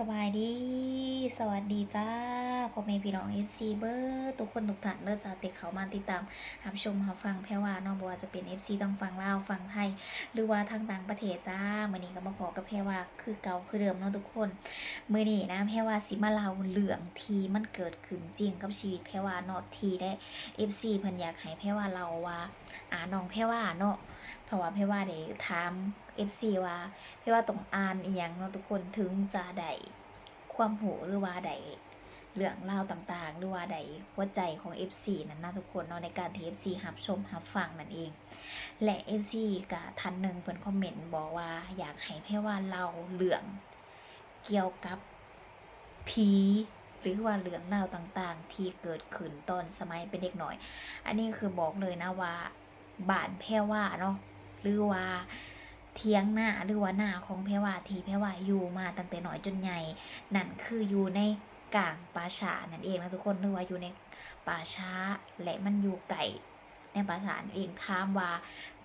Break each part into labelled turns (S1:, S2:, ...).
S1: สบายดี สวัสดีจ้าพ่อแม่พี่น้อง FC เบอร์ทุกคนทุกท่านเลิศจากติดเขามาติดตามรับชมรับฟังแพรว่าเนอกบัวจะเป็น FC ต้องฟังลาวฟังไทย หรือว่าทางต่างประเทศจ้าเมื่อนี้ก็มาพอกับแพรว่าคือเก่าคือเดิมเนาะทุกคนเมื่อนี้นะแพรว่าสิมาเล่าเรื่องทีมันเกิดขึ้นจริงกับชีวิตแพรว่านาะทีได้ FC เพิ่นอยากให้แพรว่าเราว่าอ่าน้องแพรว่าเนาะเพราะว่าแพรว่าได้ถาม FC ว่าแพรว่าต้องอ่านอีหยังเนาะทุกคนถึงจะได้ความหูหรือว่าใดเรื่องเล่าต่างๆ หรือว่าใดหัวใจของ FC นั้นนะทุกคนเนาะในการที่ FC หับชมหับฟังนั่นเอง และ FC กับทันหนึ่งเพิ่นคอมเมนต์บอกว่าอยากให้แพ่ว่าเราเรื่องเกี่ยวกับผีหรือว่าเรื่องเล่าต่างๆ ที่เกิดขึ้นตอนสมัยเป็นเด็กหน่อย อันนี้คือบอกเลยนะว่าบานแพ่ว่าเนาะหรือว่า เทียงหน้าหรือว่าหน้าของแพ่ว่าที่แพ่ว่าอยู่มาตั้งแต่น้อยจนใหญ่นั่นคืออยู่ในกลางป่าช้านั่นเองนะทุกคนหรือว่าอยู่ในป่าช้าและมันอยู่ไก่ในป่าช้านเองถามว่า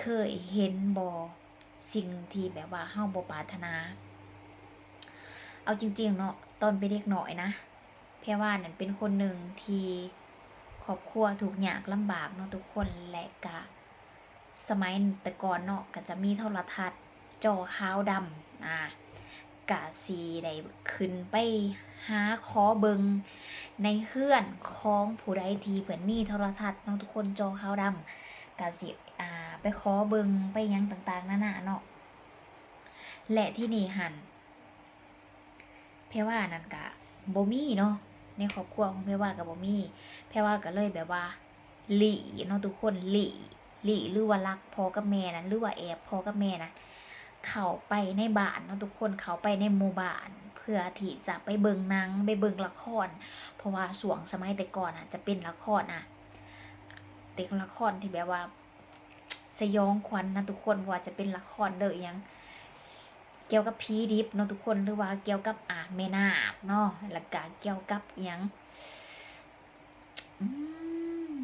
S1: เคยเห็นบอสิ่งที่แบบว่าเฮาบ่ปรารถนา เอาจริงๆเนาะตอนเป็นเด็กหน่อยนะแพ่ว่านั่นเป็นคนหนึ่งที่ครอบครัวถูกยากลำบากเนาะทุกคนและกะสมัยแต่ก่อนเนาะก็จะมีโทรทัศน์ จอขาวดำอ่ากะสีได้ขึ้นไปหาขอเบิงในเฮือนของผู้ใดทีเผื่อนมีโทรทัศน์เนาะทุกคนจอขาวดำกะสิอ่าไปขอเบิงไปยังต่างๆนั่นน่ะเนาะและที่นี่หันเพว่านั่นกะบ่มีเนาะในครอบครัวของเพว่ากับบ่มีเพว่าก็เลยแบบว่าหลีเนาะทุกคนหลีหลีหรือว่ารักพอกับแม่นั้นหรือว่าแอบพอกับแม่นะ เข้าไปในบ้านเนาะทุกคนเข้าไปในหมู่บ้าน เพื่อที่จะไปเบิงนังไปเบิงละคร เพราะว่าช่วงสมัยแต่ก่อนอะจะเป็นละครอะเด็กละครที่แบบว่า สยองขวัญนะทุกคนว่าจะเป็นละครเด้อยังเกี่ยวกับผีดิบเนาะทุกคนหรือว่าเกี่ยวกับอ่าแม่นาคเนาะแล้วก็เกี่ยวกับยังอืม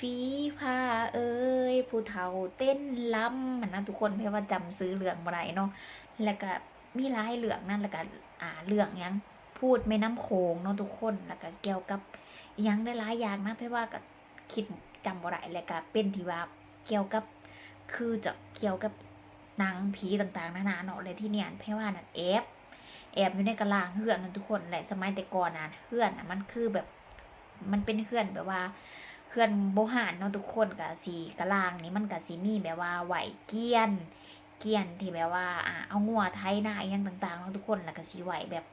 S1: ฝีพาเอ้ยผู้เฒ่าเต้นล้ำมันนะทุกคนเพราะว่าจำซื้อเรื่องมาไรเนาะแล้วก็มีหลายเรื่องนั่นแล้วก็อ่าเรื่องยังพูดแม่น้ำโขงเนาะทุกคนแล้วก็เกี่ยวกับยังได้หลายอย่างนะเพราะว่าก็คิดจำบ่ได้แล้วก็เป็นที่ว่าเกี่ยวกับคือจะเกี่ยวกับหนังผีต่างๆนานาเนาะเลยที่เนี่ยเพราะว่านั่นแอบแอบอยู่ในกระลางเฮือนนั่นทุกคนแหละสมัยแต่ก่อนน่ะเฮือนน่ะมันคือแบบมันเป็นเฮือนแบบว่า เพื่อนโบหารเนาะทุกคนกับสีกะลางนี่มันกับสีมีแบบว่าไหวเกี้ยน เกี้ยนที่แบบว่าอ่าเอางัวไทยหน้าอหยังต่างๆเนาะทุกคนแล้วก็สีไหวแบบ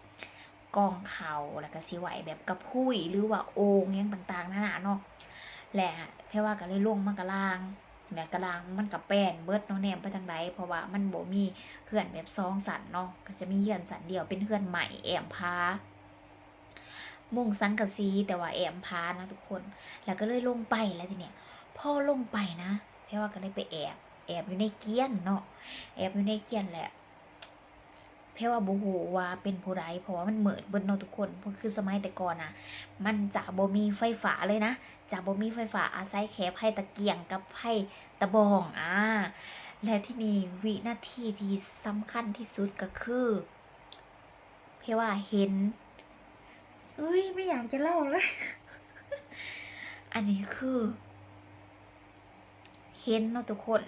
S1: กองเขาแล้วก็สีไหวแบบกระพุ้ยหรือว่าโอ่งอหยังต่างๆนั่นน่ะเนาะแหละเพราะว่าก็เลยลงมากะลางแบบกะลางมันกับแป้นเบิดเนาะแนมไปทางใดเพราะว่ามันโบมีเพื่อนแบบซองสันเนาะก็จะมีเพื่อนสันเดียวเป็นเพื่อนใหม่แอมพา มุงสังกะสีแต่ว่าแอมพานะทุกคน แล้วก็เลยลงไปแล้วทีเนี้ยพ่อลงไปนะเพราะว่าก็เลยไปแอบแอบอยู่ในเกี้ยนเนาะแอบอยู่ในเกี้ยนแหละเพราะว่าบูฮูว่าเป็นผู้ใดเพราะว่ามันเหมือนเบิ้เนาะทุกคนเพราะคือสมัยแต่ก่อนอะมันจะบ่มีไฟฟ้าเลยนะจะบ่มีไฟฟ้าอาศัยแค่ไพ่ตะเกียงกับไพ่ตะบองอ่าและที่นี่วินาทีที่สำคัญที่สุดก็คือ เพราะว่าเห็น เอ้ยไม่อยากจะเล่าเลย อันนี้คือ เห็นเนาะทุกคน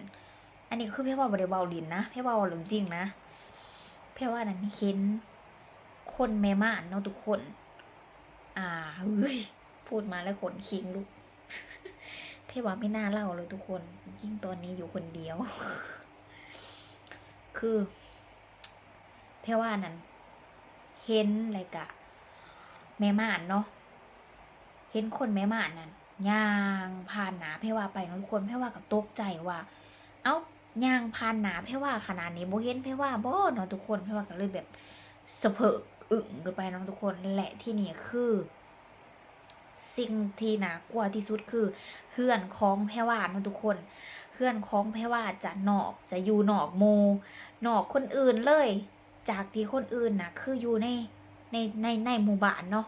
S1: อันนี้คือเพ่ว่าบริเบาลินนะเพ่ว่าเรื่องจริงนะเพ่ว่านั้นเห็น คนแม่ม่านเนาะทุกคน อ่าเฮ้ยพูดมาแล้วขนคิงลุกเพ่ว่าไม่น่าเล่าเลยทุกคน ยิ่งตอนนี้อยู่คนเดียว คือเพ่ว่านั้นเห็นอะไรกะ แม่ม่านเนาะเห็นคนแม่ม่านนั่นย่างผ่านหนาเพว่าไปเนาะทุกคนเพว่าก็ตกใจว่า เอ้าย่างผ่านหนาเพว่าขนาดนี้โบเห็นเพว่าบ่เนาะทุกคนเพว่าก็เลยแบบสะเพิกอึ่งกันไปเนาะทุกคนและที่นี่คือ สิ่งที่น่ากลัวที่สุดคือเฮือนของแพรว่าเนาะทุกคนเฮือนของแพรว่าจะนอกจะอยู่นอกโมนอกคนอื่นเลย จากที่คนอื่นน่ะคืออยู่ใน ในในในหมู่บ้านเนาะ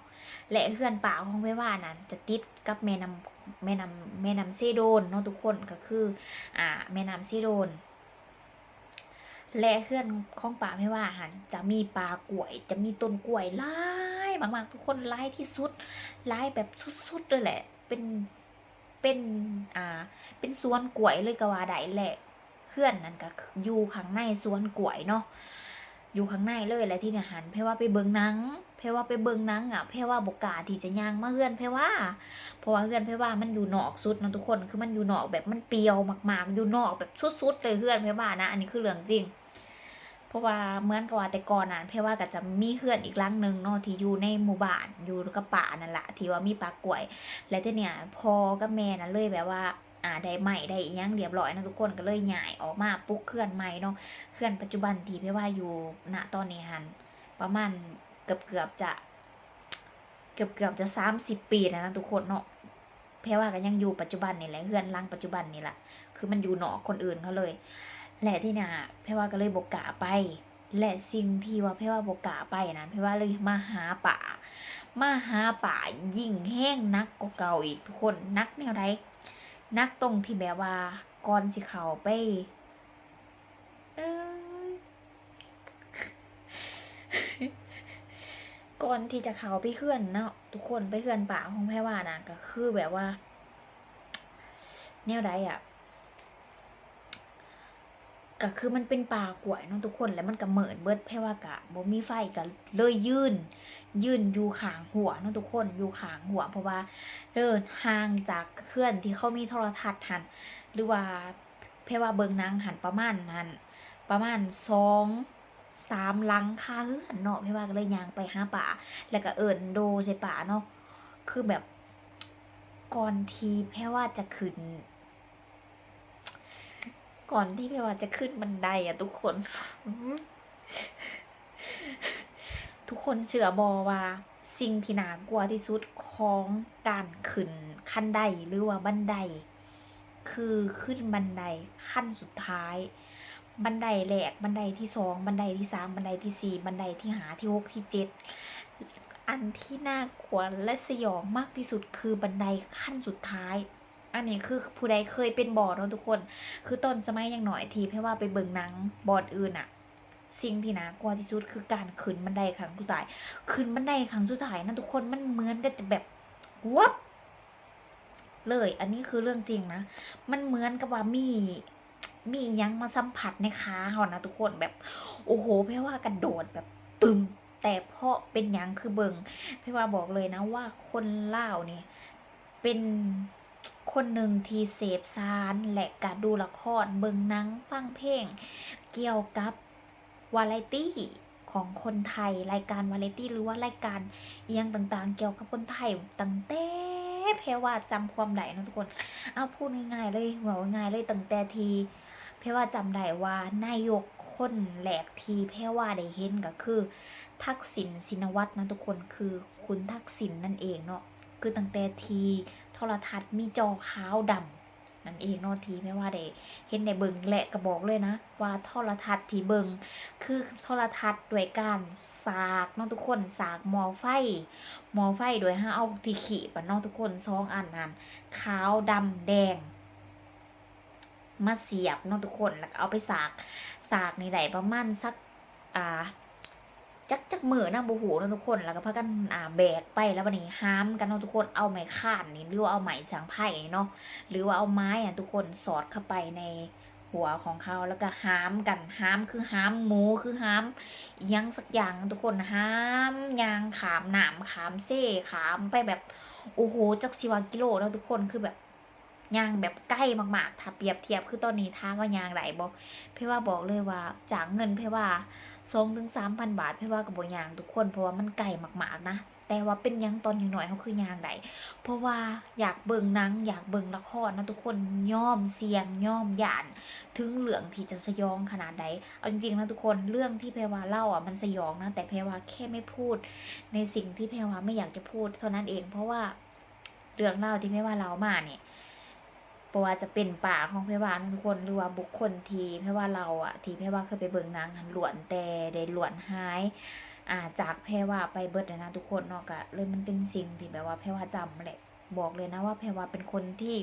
S1: และเพื่อนป่าของแม่ว่านั้นจะติดกับแม่น้ำแม่น้ำแม่น้ำเซโดนเนาะทุกคนก็คืออ่าแม่น้ำเซโดน และเพื่อนของป่าไม่ว่าหันจะมีปลากล้วย จะมีต้นกล้วยหลายมากๆทุกคนหลายที่สุดหลายแบบสุดๆเลยแหละ เป็นเป็นอ่าเป็นสวนกล้วยเลยก็ว่าได้แหละเพื่อนนั่นก็อยู่ข้างในสวนกล้วยเนาะ อยู่ข้างในเลยและที่เนี่ยหันเพราะว่าไปเบิงนังเพราะว่าไปเบิงนังอะเพราะว่าบกล้าที่จะย่างมาเพื่อนเพราะว่า เพราะว่าเพื่อนเพราะว่ามันอยู่นอกสุดนะทุกคนคือมันอยู่นอกแบบมันเปียวมากๆ อยู่นอกแบบสุดๆเลยเพื่อนเพราะว่านะ อันนี้คือเรื่องจริง เพราะว่าเหมือนกับว่าแต่ก่อนน่ะเพราะว่าก็จะมีเพื่อนอีกลังหนึ่งเนาะที่อยู่ในหมู่บ้านอยู่กับป่านั่นแหละที่ว่ามีปลากล้วย และที่เนี่ยพอกับแม่น่ะเลยแบบว่า อ่าได้ใหม่ได้ยังเรียบร้อยนะทุกคนก็เลยย้ายออกมาปลุกเคลื่อนใหม่เนาะเคลื่อนปัจจุบันที่เพราะว่าอยู่ณตอนนี้หันประมาณเกือบเกือบจะเกือบเกือบจะสามสิบปีแล้วนะทุกคนเนาะเพราะว่าก็ยังอยู่ปัจจุบันนี่แหละเพื่อนหลังปัจจุบันนี่แหละคือมันอยู่หนอคนอื่นเขาเลยและที่เนี่ยเพราะว่าก็เลยบกกาไป และสิ่งที่ว่าเพราะว่าบกกาไปนั้นเพราะว่าเลยมาหาป่ามาหาป่ายิ่งแห้งนักกว่าเก่าอีกทุกคนนักแนวไร นักตรงที่แบบว่าก่อนสิเขาไปเอ้ยก่อนที่จะเขาไปเคลื่อนเนาะทุกคนไปเคลื่อนป่าของแพรว่านะก็คือแบบว่า แนวใดอะ ก็คือมันเป็นป่ากล้วยเนาะทุกคนแล้วมันก็เหมินเบิดแพ่ว่ากะบ่มีไฟก็เลยยื่น ยื่นอยู่ขางหัวเนาะทุกคนอยู่ขางหัว เพราะว่าเดินห่างจากเคลื่อนที่เขามีโทรทัศน์หัน หรือว่าแพ่ว่าเบิงนางหันประมาณนั้นประมาณสองสามลังคาเฮือนเนาะแพ่ว่าก็เลยยางไปหาป่า แล้วก็เอิญโดใส่ป่าเนาะคือแบบก่อนทีแพ่ว่าจะขึ้น ก่อนที่พี่ว่าจะขึ้นบันไดอะทุกคน ทุกคนเชื่อบอว่าสิ่งที่น่ากลัวที่สุดของการขึ้นขั้นใดหรือว่าบันได คือขึ้นบันไดขั้นสุดท้าย บันไดแรกบันไดที่สองบันไดที่สามบันไดที่สี่บันไดที่หาที่หกที่เจ็ดอันที่น่ากลัวและสยองมากที่สุดคือบันไดขั้นสุดท้าย อันนี้คือผู้ใดเคยเป็นบอดเนาะทุกคน คือตอนสมัยยังหน่อยทีเพราะว่าไปเบิ่งหนังบอดอื่นอะสิ่งที่น่ากลัวที่สุดคือการขึ้นบันไดครั้งสุดท้ายขึ้นบันไดครั้งสุดท้ายนั่นทุกคนมันเหมือนกันจะแบบวับเลย อันนี้คือเรื่องจริงนะ มันเหมือนกับว่ามี มียังมาสัมผัสในขาเขานะทุกคนแบบ โอ้โหเพราะว่ากระโดดแบบตึมแต่เพราะเป็นยังคือเบิงเพราะว่าบอกเลยนะว่าคนเล่าเนี่ยเป็น คนหนึ่งที่เสพสารและการดูละครเบิงหนังฟังเพลง เกี่ยวกับวาไรตี้ของคนไทยรายการวาไรตี้หรือว่ารายการเอียงต่างๆ เกี่ยวกับคนไทยตั้งแต่เพรว่าจำความได้นะทุกคนเอาพูดง่ายๆเลยบอกง่ายเลยตั้งแต่ทีเพรว่าจำได้ว่านายกคนแหลกทีเพรว่าได้เห็นก็คือ ทักษิณชินวัตรนะทุกคนคือคุณทักษิณนั่นเองเนาะคือตั้งแต่ที รทัศน์มีจอขาวดำนั่นเองเนาะทีไม่ว่าได้เห็นในเบิงและก็บอกเลยนะ ว่าโทรทัศน์ที่เบิงคือโทรทัศน์ด้วยการสากเนาะทุกคนสากหมอไฟหมอไฟโดยห้าเอาที่ขีปะเนาะทุกคนซองอันนั้นขาวดำแดงมาเสียบเนาะทุกคนแล้วก็เอาไปสาก สากในใดประมาณสัก อ่า จักจักมือนะบูหูนะทุกคน แล้วก็พากันอ่าแบกไปแล้ววันนี้ห้ามกันเนาะทุกคนเอาไม้ข้านนี่หรือว่าเอาไม้สังไผ่เนาะหรือว่าเอาไม้อะทุกคนสอดเข้าไปในหัวของเขาแล้วก็ห้ามกันห้ามคือห้ามหมูคือห้ามยังสักอย่างทุกคนห้ามยางขามหนามขามเซ่ขามไปแบบโอ้โหจักสิวากิโลเนาะทุกคนคือแบบ ยางแบบใกล้มากๆ ถ้าเปรียบเทียบคือตอนนี้ทางว่ายางไหลบอกเพ่ว่าบอกเลยว่าจากเงินเพ่ว่าสองถึงสามพันบาทเพราว่ากับบยางทุกคนเพราะว่ามันไก่มากๆนะแต่ว่าเป็นยังตอนอยู่หน่อยเขาคือยางใดเพราะว่าอยากเบิ่งนังอยากเบิ่งละครนะทุกคนย่อมเสียงย่อมหยาน ถึงเหลืองที่จะสยองขนาดใดเอาจริงๆนะทุกคนเรื่องที่เพรวาเล่าอะมันสยองนะแต่เพรวาแค่ไม่พูด ในสิ่งที่เพรวาไม่อยากจะพูดเท่านั้นเอง เพราะว่าเรื่องเล่าที่เพรวาเล่ามาเนี่ย เพราะว่าจะเป็นป่าของเพรวาทุกคนหรือว่าบุคคลที่เพรว่าเราอะที่เพรว่าเคยไปเบิ่งนางหันหลวนแต่ได้หลวนหายอ่าจากแพรว่าไปเบิดเลยนะทุกคนเนาะก็เลยมันเป็นสิ่งที่แบบว่าแพรว่าจำแหละบอกเลยนะว่าแพรว่าเป็นคนที่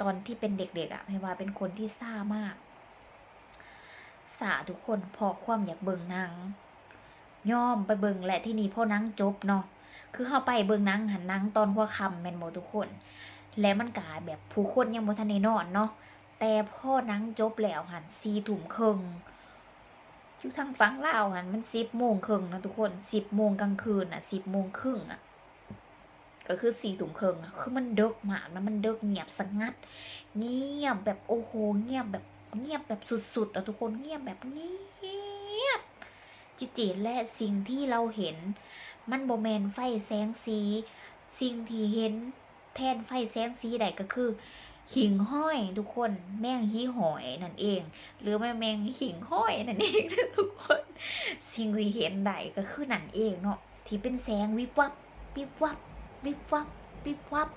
S1: ตอนที่เป็นเด็กๆอะแพรว่าเป็นคนที่ซ่ามากสาทุกคนพอความอยากเบิ่งนังย่อมไปเบิ่งและที่นี่พ่อนังจบเนาะคือเข้าไปเบิ่งนังหันนังตอนหัวคำแมนบ่ทุกคน และมันกาแบบผู้คนยังบ่ทันได้นอนเนาะแต่พ่อหนังจบแล้วหัน4ทุ่มครึ่งอยู่ทางฝั่งลาวหันมัน10โมงครึ่งนะทุกคน10โมงกลางคืนน่ะ10โมงครึ่งอะก็คือ4ทุ่มครึ่งอะคือมันดึกมากนะมันดึกเงียบสงัด เงียบแบบโอ้โหเงียบแบบเงียบแบบสุดๆอะทุกคนเงียบแบบเงียบจิเจและสิ่งที่เราเห็น มันโบแมนไฟแสงสี สิ่งที่เห็น แทนไฟแสงสีใดก็คือ หิ่งห้อยทุกคน แมงหีหอยนั่นเอง หรือแม่แมงหิ่งห้อยนั่นเองทุกคน สิ่งที่เห็นใดก็คือนั่นเองเนาะที่เป็นแสงวิบวับวิบวับวิบวับวิบวับ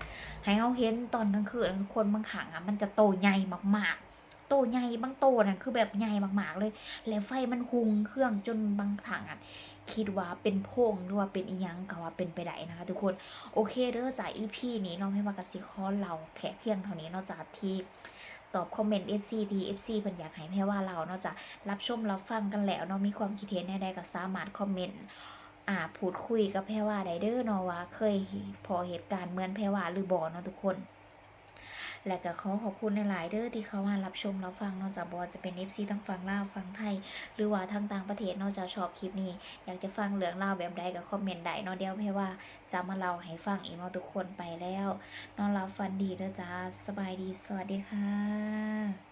S1: ให้เราเห็นตอนกลางคืนคนบางขังอะมันจะโตใหญ่มากๆโตใหญ่บางโตน่ะคือแบบใหญ่มากๆเลย แล้วไฟมันหุงเครื่องจนบางถังอะ คิดว่าเป็นพงหรือว่าเป็นอียังก็ว่าเป็นไปได้นะคะ ทุกคนโอเคเด้อจากอีพีนี้น้องให้มากระซิคอเราแค่เพียงเท่านี้นอกจากที่ตอบคอมเมนต์ FC ที่ FC เพิ่นอยากให้แม่ว่าเราเนอกจากรับชมรับฟังกันแล้วเนาะมีความคิดเห็นใดๆก็สามารถคอมเมนต์อ่าพูดคุยกับแพรว่าไดเดอร์เนาะว่าเคยพอเหตุการณ์เหมือนแพรว่าหรือบอเนาะทุกคน และก็ขอขอบคุณในหลายเด้อที่เขามารับชมรับฟังนอกจากบอจะเป็นเนฟซีทั้งฟังลาวฟังไทย หรือว่าทางต่างประเทศนอกจากชอบคลิปนี้ อยากจะฟังเรื่องเล่าวแบบใดก็คอมเมนต์ได้นอเดียวเพรว่าจะมาเล่าให้ฟังอีกนอทุกคนไปแล้ว นอนรับฟันดีเด้อจ้าสบายดีสวัสดีค่ะ